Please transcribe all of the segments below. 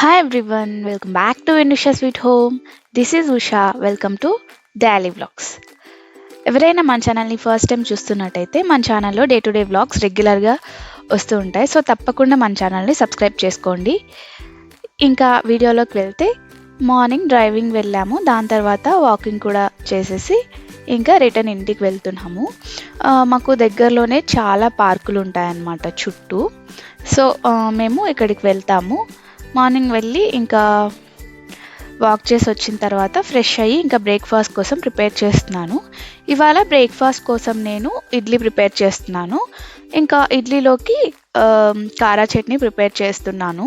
Hi everyone, welcome back to Inusha sweet home this is Usha welcome to daily Vlogs. ఎవరైనా మన ఛానల్ని first time చూస్తున్నట్టయితే మన ఛానల్లో డే టు డే వ్లాగ్స్ రెగ్యులర్గా వస్తూ ఉంటాయి. సో తప్పకుండా మన ఛానల్ని సబ్స్క్రైబ్ చేసుకోండి. ఇంకా వీడియోలోకి వెళ్తే మార్నింగ్ డ్రైవింగ్ వెళ్ళాము. దాని తర్వాత వాకింగ్ కూడా చేసేసి ఇంకా రిటర్న్ ఇంటికి వెళ్తున్నాము. మాకు దగ్గరలోనే చాలా పార్కులు ఉంటాయన్నమాట చుట్టూ. సో మేము ఇక్కడికి వెళ్తాము. మార్నింగ్ వెళ్ళి ఇంకా వాక్ చేసి వచ్చిన తర్వాత ఫ్రెష్ అయ్యి ఇంకా బ్రేక్ఫాస్ట్ కోసం ప్రిపేర్ చేస్తున్నాను. ఇవాళ బ్రేక్ఫాస్ట్ కోసం నేను ఇడ్లీ ప్రిపేర్ చేస్తున్నాను. ఇంకా ఇడ్లీలోకి కారా చట్నీ ప్రిపేర్ చేస్తున్నాను.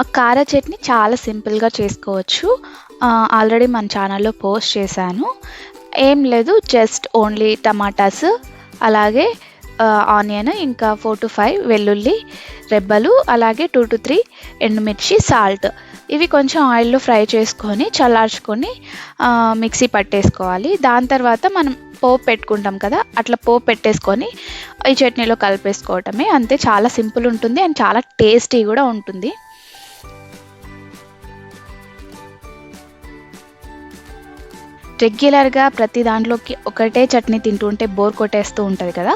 ఆ కారా చట్నీ చాలా సింపుల్గా చేసుకోవచ్చు. ఆల్రెడీ మన ఛానల్లో పోస్ట్ చేశాను. ఏం లేదు జస్ట్ ఓన్లీ టమాటాస్ అలాగే ఆనియన్ ఇంకా ఫోర్ టు ఫైవ్ వెల్లుల్లి రెబ్బలు అలాగే టూ టు త్రీ ఎండుమిర్చి సాల్ట్ ఇవి కొంచెం ఆయిల్లో ఫ్రై చేసుకొని చల్లార్చుకొని మిక్సీ పట్టేసుకోవాలి. దాని తర్వాత మనం పోపు పెట్టుకుంటాం కదా అట్లా పోపు పెట్టేసుకొని ఈ చట్నీలో కలిపేసుకోవటమే. అంతే చాలా సింపుల్ ఉంటుంది అండ్ చాలా టేస్టీ కూడా ఉంటుంది. రెగ్యులర్గా ప్రతి దాంట్లోకి ఒకటే చట్నీ తింటుంటే బోర్ కొట్టేస్తూ ఉంటుంది కదా.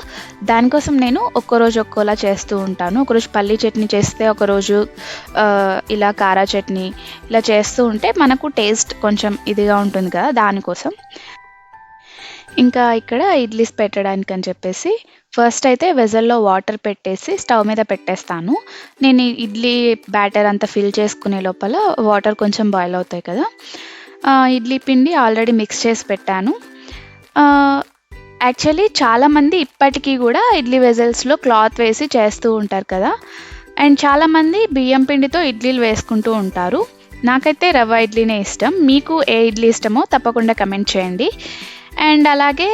దానికోసం నేను ఒక్కరోజు ఒక్కోలా చేస్తూ ఉంటాను. ఒకరోజు పల్లీ చట్నీ చేస్తే ఒకరోజు ఇలా కారా చట్నీ ఇలా చేస్తూ ఉంటే మనకు టేస్ట్ కొంచెం ఇదిగా ఉంటుంది కదా దానికోసం. ఇంకా ఇక్కడ ఇడ్లీస్ పెట్టడానికి అని చెప్పేసి ఫస్ట్ అయితే వెజల్లో వాటర్ పెట్టేసి స్టవ్ మీద పెట్టేస్తాను. నేను ఇడ్లీ బ్యాటర్ అంతా ఫిల్ చేసుకునే లోపల వాటర్ కొంచెం బాయిల్ అవుతాయి కదా. ఇడ్లీ పిండి ఆల్రెడీ మిక్స్ చేసి పెట్టాను. యాక్చువల్లీ చాలామంది ఇప్పటికీ కూడా ఇడ్లీ వెజల్స్లో క్లాత్ వేసి చేస్తూ ఉంటారు కదా. అండ్ చాలామంది బియ్యం పిండితో ఇడ్లీలు వేసుకుంటూ ఉంటారు. నాకైతే రవ్వ ఇడ్లీనే ఇష్టం. మీకు ఏ ఇడ్లీ ఇష్టమో తప్పకుండా కమెంట్ చేయండి. అండ్ అలాగే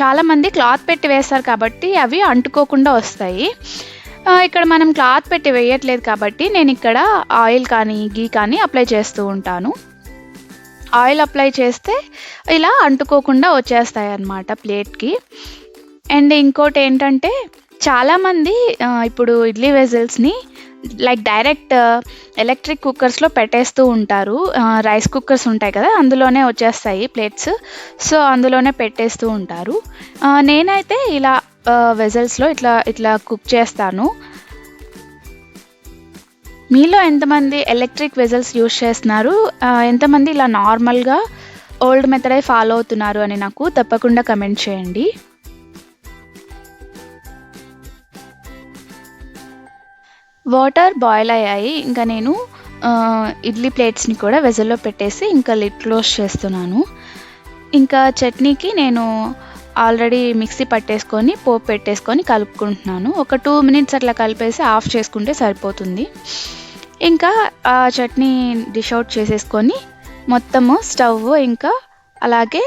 చాలామంది క్లాత్ పెట్టి వేస్తారు కాబట్టి అవి అంటుకోకుండా వస్తాయి. ఇక్కడ మనం క్లాత్ పెట్టి వేయట్లేదు కాబట్టి నేను ఇక్కడ ఆయిల్ కానీ గీ కానీ అప్లై చేస్తూ ఉంటాను. ఆయిల్ అప్లై చేస్తే ఇలా అంటుకోకుండా వచ్చేస్తాయి అన్నమాట ప్లేట్కి. అండ్ ఇంకోటి ఏంటంటే చాలామంది ఇప్పుడు ఇడ్లీ వెజల్స్ని లైక్ డైరెక్ట్ ఎలక్ట్రిక్ కుక్కర్స్లో పెట్టేస్తూ ఉంటారు. రైస్ కుక్కర్స్ ఉంటాయి కదా అందులోనే వచ్చేస్తాయి ప్లేట్స్. సో అందులోనే పెట్టేస్తూ ఉంటారు. నేనైతే ఇలా వెజల్స్లో ఇట్లా ఇట్లా కుక్ చేస్తాను. మీలో ఎంతమంది ఎలక్ట్రిక్ వెజల్స్ యూస్ చేస్తున్నారు? ఎంతమంది ఇలా నార్మల్గా ఓల్డ్ మెథడే ఫాలో అవుతున్నారు అని నాకు తప్పకుండా కమెంట్ చేయండి. వాటర్ బాయిల్ అయ్యాయి. ఇంకా నేను ఇడ్లీ ప్లేట్స్ని కూడా వెజల్లో పెట్టేసి ఇంకా లిడ్ క్లోజ్ చేస్తున్నాను. ఇంకా చట్నీకి నేను ఆల్రెడీ మిక్సీ పట్టేసుకొని పోపు పెట్టేసుకొని కలుపుకుంటున్నాను. ఒక టూ మినిట్స్ అట్లా కలిపేసి ఆఫ్ చేసుకుంటే సరిపోతుంది. ఇంకా ఆ చట్నీ డిష్ అవుట్ చేసేసుకొని మొత్తము స్టవ్ ఇంకా అలాగే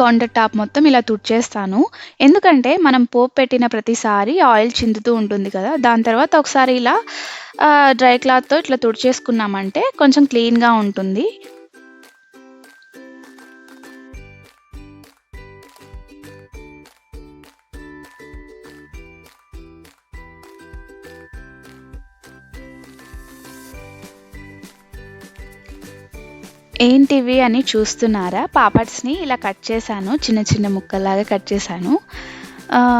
కౌంటర్ టాప్ మొత్తం ఇలా తుడిచేస్తాను. ఎందుకంటే మనం పోపు పెట్టిన ప్రతిసారి ఆయిల్ చిందుతూ ఉంటుంది కదా దాని తర్వాత ఒకసారి ఇలా డ్రై క్లాత్తో ఇట్లా తుడిచేసుకున్నామంటే కొంచెం క్లీన్గా ఉంటుంది. ఏంటివి అని చూస్తున్నారా? పాపడ్స్ని ఇలా కట్ చేశాను. చిన్న చిన్న ముక్కల్లాగా కట్ చేశాను.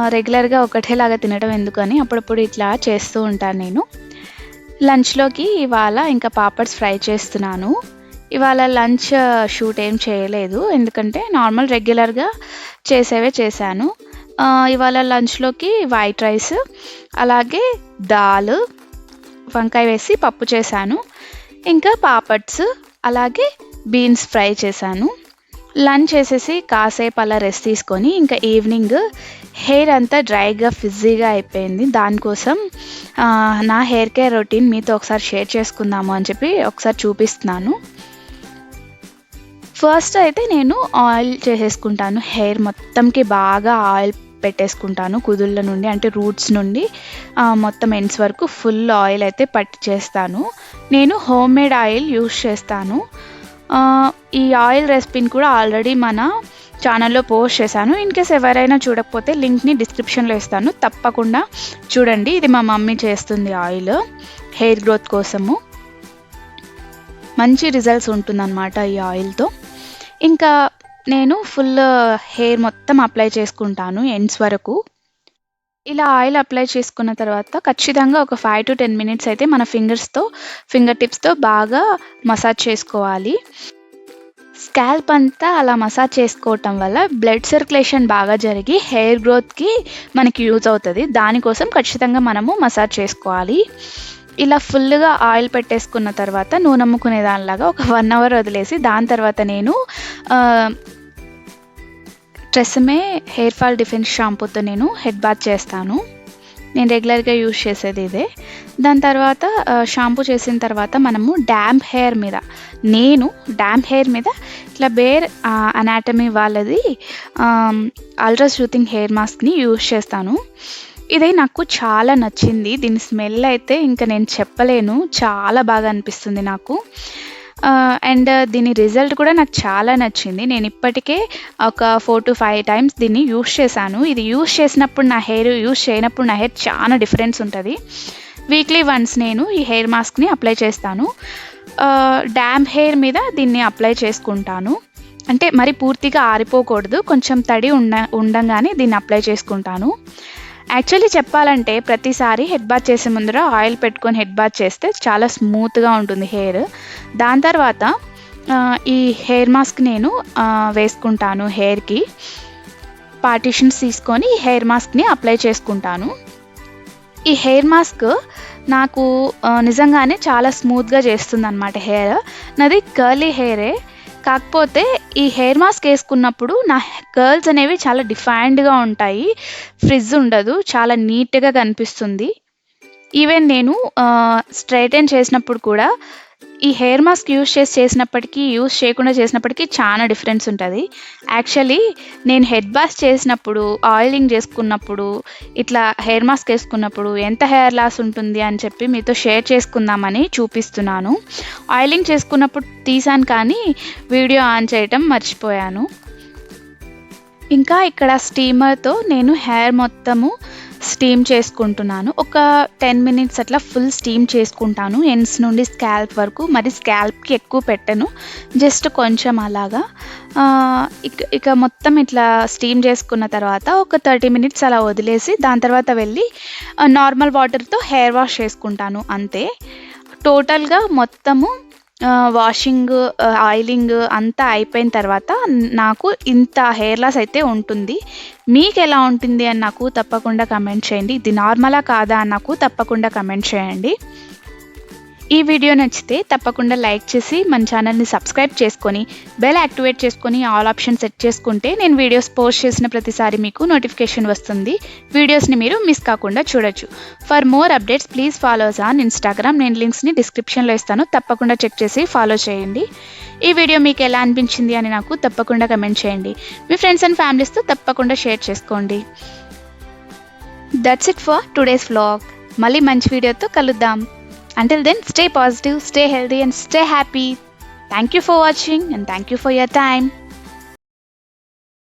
రెగ్యులర్గా ఒకటేలాగా తినడం ఎందుకని అప్పుడప్పుడు ఇట్లా చేస్తూ ఉంటాను నేను. లంచ్లోకి ఇవాళ ఇంకా పాపడ్స్ ఫ్రై చేస్తున్నాను. ఇవాళ లంచ్ షూట్ ఏం చేయలేదు. ఎందుకంటే నార్మల్ రెగ్యులర్గా చేసేవే చేశాను. ఇవాళ లంచ్లోకి వైట్ రైస్ అలాగే దాల్ వంకాయ వేసి పప్పు చేశాను. ఇంకా పాపడ్స్ అలాగే బీన్స్ ఫ్రై చేశాను. లంచ్ చేసేసి కాసేపు అలా రెస్ట్ తీసుకొని ఇంకా ఈవినింగ్ హెయిర్ అంతా డ్రైగా ఫిజీగా అయిపోయింది. దానికోసం నా హెయిర్ కేర్ రొటీన్ మీతో ఒకసారి షేర్ చేసుకుందాము అని చెప్పి ఒకసారి చూపిస్తున్నాను. ఫస్ట్ అయితే నేను ఆయిల్ చేసేసుకుంటాను. హెయిర్ మొత్తంకి బాగా ఆయిల్ పెట్టేసుకుంటాను కుదుళ్ళ నుండి అంటే రూట్స్ నుండి. మొత్తం ఎండ్స్ వరకు ఫుల్ ఆయిల్ అయితే పట్టి చేస్తాను నేను హోమ్ మేడ్ ఆయిల్ యూస్ చేస్తాను. ఈ ఆయిల్ రెసిపీని కూడా ఆల్రెడీ మన ఛానల్లో పోస్ట్ చేశాను. ఇన్ కేస్ ఎవరైనా చూడకపోతే లింక్ని డిస్క్రిప్షన్లో ఇస్తాను. తప్పకుండా చూడండి. ఇది మా మమ్మీ చేస్తుంది ఆయిల్. హెయిర్ గ్రోత్ కోసము. మంచి రిజల్ట్స్ ఉంటుందన్నమాట ఈ ఆయిల్తో. ఇంకా నేను ఫుల్ హెయిర్ మొత్తం అప్లై చేసుకుంటాను ఎండ్స్ వరకు. ఇలా ఆయిల్ అప్లై చేసుకున్న తర్వాత ఖచ్చితంగా ఒక ఫైవ్ టు టెన్ మినిట్స్ అయితే మన ఫింగర్స్తో ఫింగర్ టిప్స్తో బాగా మసాజ్ చేసుకోవాలి. స్కాల్ప్ అంతా అలా మసాజ్ చేసుకోవటం వల్ల బ్లడ్ సర్క్యులేషన్ బాగా జరిగి హెయిర్ గ్రోత్కి మనకి యూజ్ అవుతుంది. దానికోసం ఖచ్చితంగా మనము మసాజ్ చేసుకోవాలి. ఇలా ఫుల్గా ఆయిల్ పెట్టేసుకున్న తర్వాత నూనె అమ్ముకునే దానిలాగా ఒక వన్ అవర్ వదిలేసి దాని తర్వాత నేను ట్రెస్మే హెయిర్ ఫాల్ డిఫెన్స్ షాంపూతో నేను హెడ్ బాత్ చేస్తాను. నేను రెగ్యులర్గా యూజ్ చేసేది ఇదే. దాని తర్వాత షాంపూ చేసిన తర్వాత మనము డ్యాంప్ హెయిర్ మీద నేను డ్యాంప్ హెయిర్ మీద ఇట్లా బేర్ అనాటమీ వాళ్ళది అల్ట్రా షూతింగ్ హెయిర్ మాస్క్ని యూజ్ చేస్తాను. ఇది నాకు చాలా నచ్చింది. దీని స్మెల్ అయితే ఇంకా నేను చెప్పలేను. చాలా బాగా అనిపిస్తుంది నాకు. అండ్ uh, దీని రిజల్ట్ కూడా నాకు చాలా నచ్చింది. నేను ఇప్పటికే ఒక ఫోర్ టు ఫైవ్ టైమ్స్ దీన్ని యూస్ చేశాను. ఇది యూస్ చేసినప్పుడు నా హెయిర్ యూస్ చేయనప్పుడు నా హెయిర్ చాలా డిఫరెన్స్ ఉంటుంది. వీక్లీ వన్స్ నేను ఈ హెయిర్ మాస్క్ని అప్లై చేస్తాను. డ్యామ్ హెయిర్ మీద దీన్ని అప్లై చేసుకుంటాను. అంటే మరి పూర్తిగా ఆరిపోకూడదు. కొంచెం తడి ఉండ ఉండంగానే దీన్ని అప్లై చేసుకుంటాను. యాక్చువల్లీ చెప్పాలంటే ప్రతిసారి హెడ్ బాత్ చేసే ముందర ఆయిల్ పెట్టుకొని హెడ్ బాత్ చేస్తే చాలా స్మూత్గా ఉంటుంది హెయిర్ దాని తర్వాత ఈ హెయిర్ మాస్క్ నేను వేసుకుంటాను హెయిర్కి పార్టీషన్స్ తీసుకొని హెయిర్ మాస్క్ని అప్లై చేసుకుంటాను. ఈ హెయిర్ మాస్క్ నాకు నిజంగానే చాలా స్మూత్గా చేస్తుంది అనమాట హెయిర్ నాది కర్లీ హెయిరే కాకపోతే ఈ హెయిర్ మాస్క్ వేసుకున్నప్పుడు నా గర్ల్స్ అనేవి చాలా డిఫైన్డ్గా ఉంటాయి. ఫ్రిజ్ ఉండదు చాలా నీట్గా కనిపిస్తుంది. ఈవెన్ నేను స్ట్రైటన్ చేసినప్పుడు కూడా ఈ హెయిర్ మాస్క్ యూస్ చేసి చేసినప్పటికీ యూస్ చేయకుండా చేసినప్పటికీ చాలా డిఫరెన్స్ ఉంటుంది. యాక్చువల్లీ నేను హెడ్ బాస్ చేసినప్పుడు ఆయిలింగ్ చేసుకున్నప్పుడు ఇట్లా హెయిర్ మాస్క్ వేసుకున్నప్పుడు ఎంత హెయిర్ లాస్ ఉంటుంది అని చెప్పి మీతో షేర్ చేసుకుందామని చూపిస్తున్నాను. ఆయిలింగ్ చేసుకున్నప్పుడు తీసాను కానీ వీడియో ఆన్ చేయటం మర్చిపోయాను. ఇంకా ఇక్కడ స్టీమర్తో నేను హెయిర్ మొత్తము స్టీమ్ చేసుకుంటున్నాను. ఒక టెన్ మినిట్స్ అట్లా ఫుల్ స్టీమ్ చేసుకుంటాను. ఎండ్స్ నుండి స్కాల్ప్ వరకు మరి స్కాల్ప్కి ఎక్కువ పెట్టను. జస్ట్ కొంచెం అలాగా. ఇక ఇక మొత్తం ఇట్లా స్టీమ్ చేసుకున్న తర్వాత ఒక థర్టీ మినిట్స్ అలా వదిలేసి దాని తర్వాత వెళ్ళి నార్మల్ వాటర్తో హెయిర్ వాష్ చేసుకుంటాను. అంతే. టోటల్గా మొత్తము వాషింగ్ ఆయిలింగ్ అంతా అయిపోయిన తర్వాత నాకు ఇంత హెయిర్ లాస్ అయితే ఉంటుంది. మీకు ఎలా ఉంటుంది అని నాకు తప్పకుండా కమెంట్ చేయండి. ఇది నార్మలా కాదా అని నాకు తప్పకుండా కమెంట్ చేయండి. ఈ వీడియో నచ్చితే తప్పకుండా లైక్ చేసి మన ఛానల్ని సబ్స్క్రైబ్ చేసుకొని బెల్ యాక్టివేట్ చేసుకొని ఆల్ ఆప్షన్ సెట్ చేసుకుంటే నేను వీడియోస్ పోస్ట్ చేసిన ప్రతిసారి మీకు నోటిఫికేషన్ వస్తుంది. వీడియోస్ని మీరు మిస్ కాకుండా చూడొచ్చు. For more updates please follows on Instagram నేను లింక్స్ని డిస్క్రిప్షన్లో ఇస్తాను. తప్పకుండా చెక్ చేసి ఫాలో చేయండి. ఈ వీడియో మీకు ఎలా అనిపించింది అని నాకు తప్పకుండా కమెంట్ చేయండి. మీ ఫ్రెండ్స్ అండ్ ఫ్యామిలీస్తో తప్పకుండా షేర్ చేసుకోండి. That's it for today's vlog మళ్ళీ మంచి వీడియోతో కలుద్దాం. Until then, stay positive, stay healthy, and stay happy. Thank you for watching and thank you for your time.